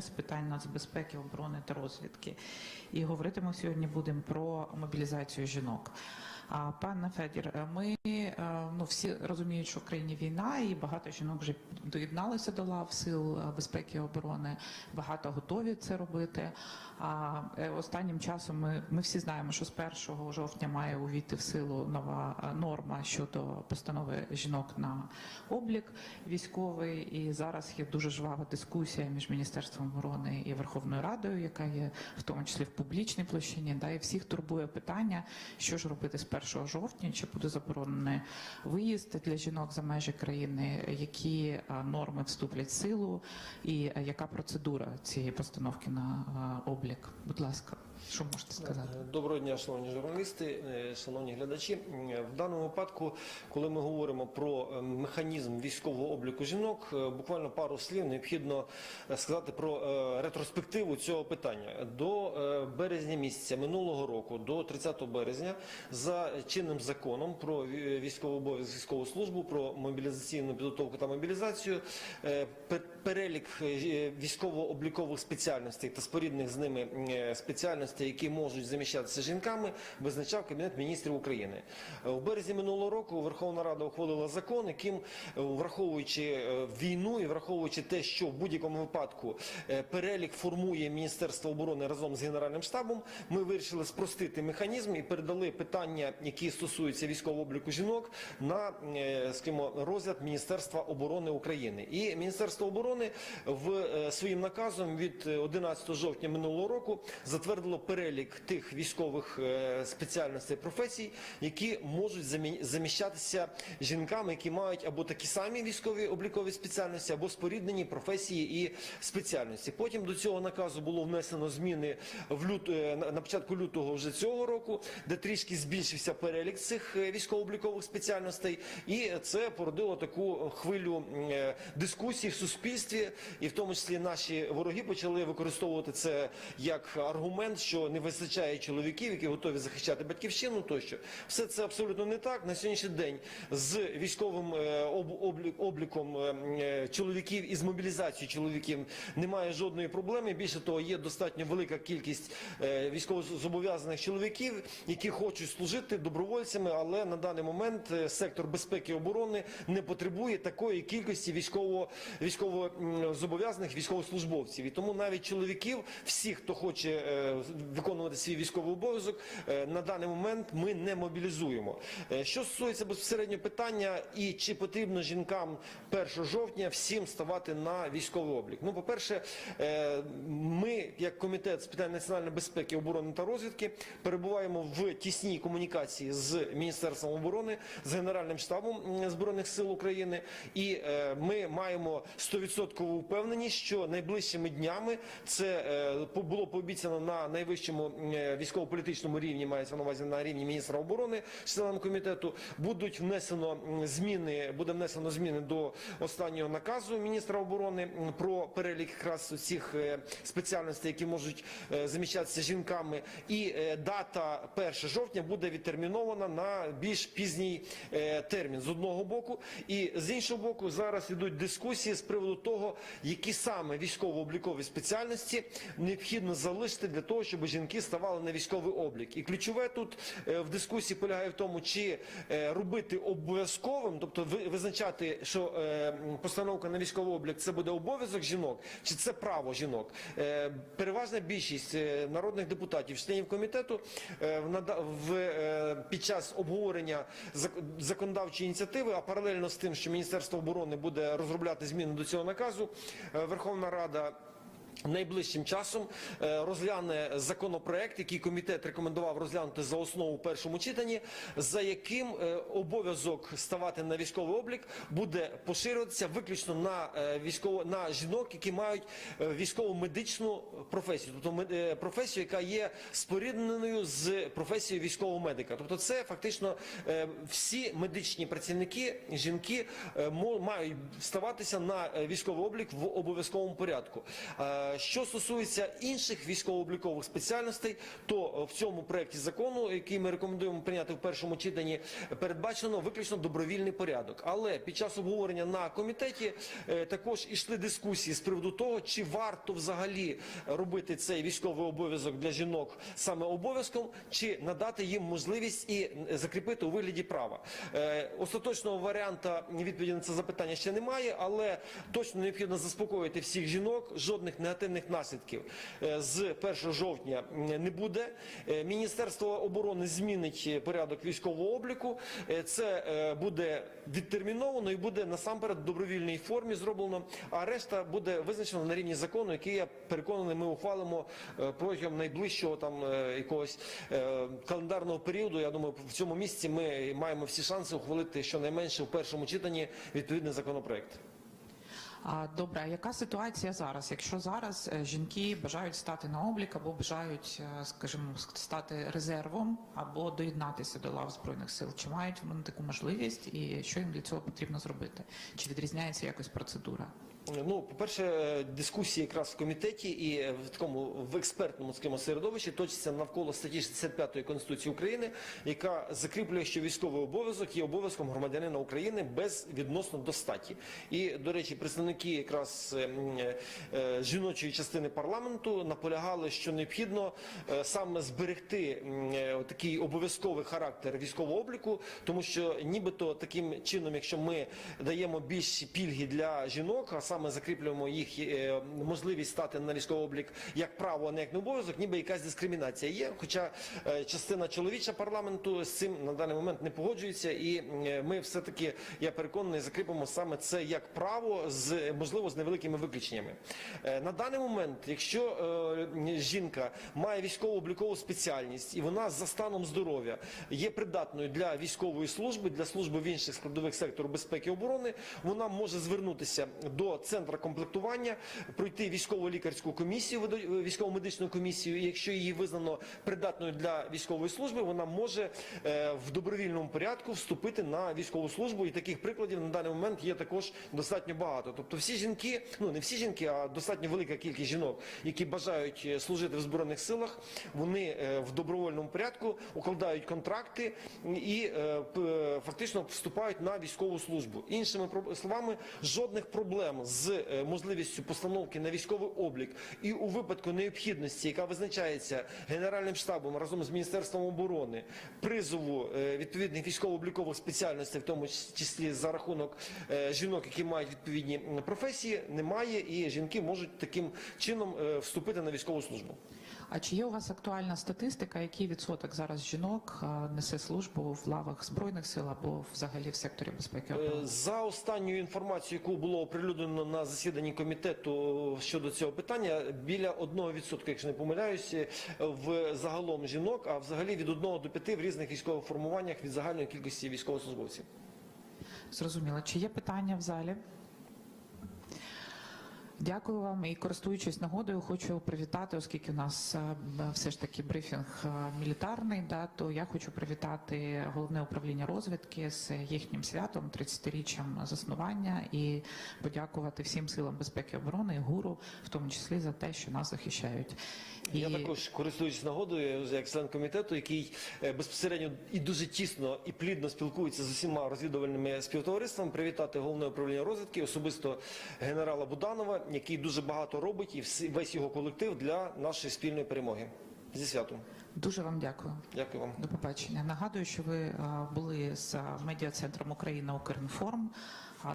з питань нацбезпеки, оборони та розвідки. І говорити ми сьогодні будемо про мобілізацію жінок. А пане Федір, ми е, ну всі розуміють, що в країні війна, і багато жінок вже доєдналися до лав сил е, безпеки і оборони. Багато готові це робити. А е, останнім часом ми, ми всі знаємо, що з 1 жовтня має увійти в силу нова норма щодо постанови жінок на облік військовий. І зараз є дуже жвава дискусія між міністерством оборони і Верховною Радою, яка є в тому числі в публічній площині. Да, і всіх турбує питання, що ж робити з 1 жовтня, чи буде заборонений виїзд для жінок за межі країни, які норми вступлять в силу, і яка процедура цієї постановки на облік. Будь ласка, що можете сказати? Доброго дня, шановні журналісти, е, шановні глядачі. Е, В даному випадку, коли ми говоримо про е, механізм військового обліку жінок, е, буквально пару слів необхідно е, сказати про е, ретроспективу цього питання. До е, березня місяця минулого року, до 30 березня, за чинним законом про ві- військовий обов'язок, військову службу, про мобілізаційну підготовку та мобілізацію, е, перелік е, військово-облікових спеціальностей та спорідних з ними е, спеціальностей, які можуть заміщатися жінками, визначав Кабінет міністрів України. У березні минулого року Верховна Рада ухвалила закон, яким, е, враховуючи е, війну і враховуючи те, що в будь-якому випадку е, перелік формує Міністерство оборони разом з Генеральним штабом, ми вирішили спростити механізм і передали питання, які стосуються військового обліку жінок, на скажімо, розгляд Міністерства оборони України. І Міністерство оборони в своїм наказом від е, 11 жовтня минулого року затвердило перелік тих військових е, спеціальностей професій, які можуть замі- заміщатися жінками, які мають або такі самі військові облікові спеціальності, або споріднені професії і спеціальності. Потім до цього наказу було внесено зміни в лют... е, на початку лютого вже цього року, де трішки збільшився перелік цих е, військово-облікових спеціальностей, і це породило таку хвилю дискусій в суспільстві, і в тому числі наші вороги почали використовувати це як аргумент, що не вистачає чоловіків, які готові захищати батьківщину. Тощо все це абсолютно не так. На сьогоднішній день з військовим е, облі- обліком е, е, чоловіків і з мобілізацією чоловіків немає жодної проблеми. Більше того, є достатньо велика кількість військовозобов'язаних чоловіків, які хочуть служити добровольцями, але на даний момент сектор безпеки і оборони не потребує такої кількості військово військово зобов'язаних військовослужбовців. І тому навіть чоловіків, всі, хто хоче виконувати свій військовий обов'язок, е, на даний момент ми не мобілізуємо. Е, Що стосується безпосередньо питання, і чи потрібно жінкам 1 жовтня всім ставати на військовий облік? Ну, по-перше, е, ми, як комітет з питань національної безпеки, оборони та розвідки, перебуваємо в тісній комунікації з Міністерством оборони, з Генеральним штабом Збройних сил України, і ми маємо 100% впевненість, що найближчими днями це по- було пообіцяно на найвищому м, е, військово-політичному рівні, мається на увазі на рівні міністра оборони членам комітету. Будуть внесено зміни, буде внесено зміни до останнього наказу міністра оборони про перелік якраз цих е, спеціальностей, які можуть е, заміщатися жінками. І дата 1 жовтня буде відтермінована на більш пізній термін з одного боку, і з іншого боку, зараз ідуть дискусії з приводу того, які саме військово-облікові спеціальності необхідно залишити для того, щоб жінки ставали на військовий облік. І ключове тут е, в дискусії полягає в тому, чи е, робити обов'язковим, тобто ви- визначати, що е, постановка на військовий облік це буде обов'язок жінок, чи це право жінок. Переважна більшість народних депутатів, членів комітету в під час обговорення законодавчої ініціативи, а паралельно з тим, що Міністерство оборони буде розробляти зміни до цього наказу, Верховна Рада. Найближчим часом е, розгляне законопроект, який комітет рекомендував розглянути за основу в першому читанні, за яким е, обов'язок ставати на військовий облік буде поширюватися виключно на е, військово на жінок, які мають е, військово медичну професію, тобто професію, яка є спорідненою з професією військового медика. Тобто, це фактично всі медичні працівники, жінки мають ставатися на військовий облік в обов'язковому порядку. Е, Е, Що стосується інших військово-облікових спеціальностей, то в цьому проекті закону, який ми рекомендуємо прийняти в першому читанні, передбачено виключно добровільний порядок. Але під час обговорення на комітеті е, також ішли дискусії з приводу того, чи варто взагалі робити цей військовий обов'язок для жінок саме обов'язком, чи надати їм можливість і закріпити у вигляді права. Е, Остаточного варіанта відповіді на це запитання ще немає, але точно необхідно заспокоїти всіх жінок. Жодних негативних наслідків е, з 1 жовтня не буде. Е, Міністерство оборони змінить е, порядок військового обліку. Це буде відтерміновано і буде насамперед в добровільній формі зроблено. А решта буде визначено на рівні закону, який я переконаний, ми ухвалимо протягом найближчого там якогось календарного періоду. Я думаю, в цьому місці ми маємо всі шанси ухвалити щонайменше в першому читанні відповідний законопроект. Добре, а яка ситуація зараз? Якщо зараз е, жінки бажають стати на облік або бажають, е, скажімо, стати резервом або доєднатися до лав збройних сил, чи мають вони таку можливість, і що їм для цього потрібно зробити? Чи відрізняється якось процедура? Ну, по-перше, дискусії якраз в комітеті і в такому в експертному такому середовищі точаться навколо статті 65 Конституції України, яка закріплює, що військовий обов'язок є обов'язком громадянина України без відносно до статі. І, до речі, представники якраз е, м, е, жіночої частини парламенту наполягали, що необхідно е, саме зберегти е, такий обов'язковий характер військового обліку, тому що нібито таким чином, якщо ми даємо більш пільги для жінок, а саме закріплюємо їх е, можливість стати на військовий облік як право, а не як не обов'язок, ніби якась дискримінація є. Хоча е, частина чоловіча парламенту з цим на даний момент не погоджується, і е, ми все таки, я переконаний, закріпимо саме це як право з можливо з невеликими виключеннями. На даний момент, якщо жінка має військово-облікову спеціальність і вона за станом здоров'я є придатною для військової служби, для служби в інших складових сектору безпеки і оборони, вона може звернутися до центру комплектування, пройти військово-лікарську комісію, видо- військово-медичну комісію. І якщо її визнано придатною для військової служби, вона може е, в добровільному порядку вступити на військову службу. І таких прикладів на даний момент є також достатньо багато. Тобто, всі жінки, ну не всі жінки, а достатньо велика кількість жінок, які бажають е, служити в збройних силах, вони е, в добровольному порядку укладають контракти і е, е, фактично вступають на військову службу. Іншими словами, жодних проблем з е, можливістю постановки на військовий облік і у випадку необхідності, яка визначається Генеральним штабом разом з Міністерством оборони, призову е, відповідних військово-облікових спеціальностей, в тому числі за рахунок е, жінок, які мають відповідні професії, немає, і жінки можуть таким чином вступити на військову службу. А чи є у вас актуальна статистика, який відсоток зараз жінок е, несе службу в лавах збройних сил або взагалі в секторі безпеки? Е? За останньою інформацією, яку було оприлюднено на засіданні комітету щодо цього питання, біля 1%, якщо не помиляюся, в загалом жінок, а взагалі від 1 до 5 в різних військових формуваннях від загальної кількості військовослужбовців. Зрозуміло. Чи є питання в залі? Дякую вам і користуючись нагодою, хочу привітати, оскільки у нас е, все ж таки брифінг е, мілітарний, да, то я хочу привітати головне управління розвідки з їхнім святом, 30-річчям заснування, і подякувати всім силам безпеки і оборони і гуру, в тому числі за те, що нас захищають. І Я також користуючись нагодою, як член комітету, який е, безпосередньо і дуже тісно і плідно спілкується з усіма розвідувальними співтовариствами, привітати головне управління розвідки, особисто генерала Буданова, який дуже багато робить, і всі- весь його колектив для нашої спільної перемоги. Зі святом. дуже вам дякую. Дякую вам. До побачення. Нагадую, що ви е, були з е, медіа-центром Україна Укрінформ.